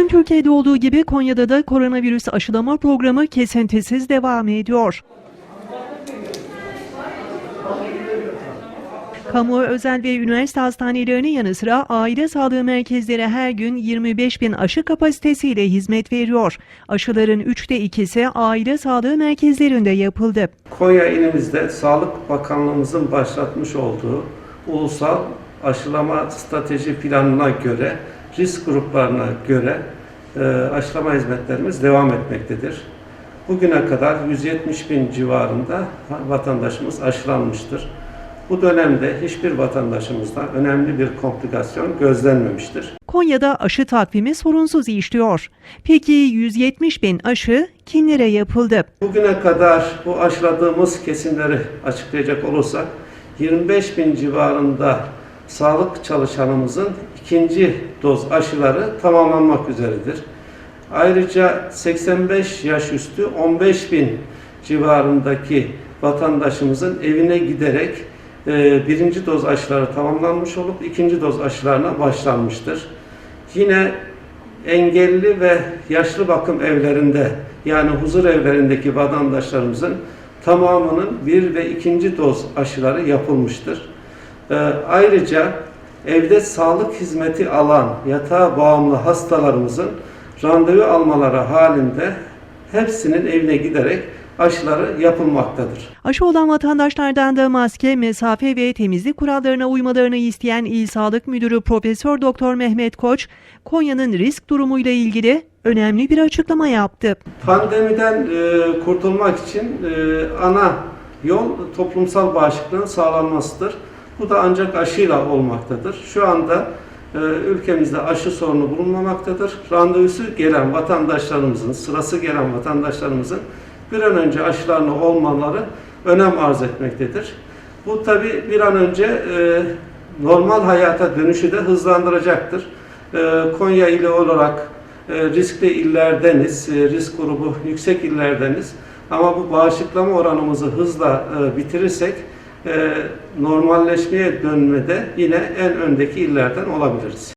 Tüm Türkiye'de olduğu gibi Konya'da da koronavirüs aşılama programı kesintisiz devam ediyor. Kamu, özel ve üniversite hastanelerinin yanı sıra aile sağlığı merkezleri her gün 25 bin aşı kapasitesiyle hizmet veriyor. Aşıların üçte ikisi aile sağlığı merkezlerinde yapıldı. Konya ilimizde Sağlık Bakanlığımızın başlatmış olduğu ulusal aşılama strateji planına göre, risk gruplarına göre e, aşılama hizmetlerimiz devam etmektedir. Bugüne kadar 170 bin civarında vatandaşımız aşılanmıştır. Bu dönemde hiçbir vatandaşımızda önemli bir komplikasyon gözlenmemiştir. Konya'da aşı takvimi sorunsuz işliyor. Peki 170 bin aşı kimlere yapıldı? Bugüne kadar bu aşıladığımız kesimleri açıklayacak olursak 25 bin civarında sağlık çalışanımızın ikinci doz aşıları tamamlanmak üzeredir. Ayrıca 85 yaş üstü 15 bin civarındaki vatandaşımızın evine giderek e, birinci doz aşıları tamamlanmış olup ikinci doz aşılarına başlanmıştır. Yine engelli ve yaşlı bakım evlerinde yani huzur evlerindeki vatandaşlarımızın tamamının bir ve ikinci doz aşıları yapılmıştır. Ee, ayrıca evde sağlık hizmeti alan yatağa bağımlı hastalarımızın randevu almaları halinde hepsinin evine giderek aşıları yapılmaktadır. Aşı olan vatandaşlardan da maske, mesafe ve temizlik kurallarına uymalarını isteyen İl Sağlık Müdürü Profesör Doktor Mehmet Koç, Konya'nın risk durumuyla ilgili önemli bir açıklama yaptı. Pandemiden e, kurtulmak için e, ana yol toplumsal bağışıklığın sağlanmasıdır. Bu da ancak aşıyla olmaktadır. Şu anda e, ülkemizde aşı sorunu bulunmamaktadır. Randevusu gelen vatandaşlarımızın, sırası gelen vatandaşlarımızın bir an önce aşılarını olmaları önem arz etmektedir. Bu tabi bir an önce e, normal hayata dönüşü de hızlandıracaktır. E, Konya ili olarak e, riskli illerdeniz, e, risk grubu yüksek illerdeniz. Ama bu bağışıklama oranımızı hızla e, bitirirsek normalleşmeye dönmede yine en öndeki illerden olabiliriz.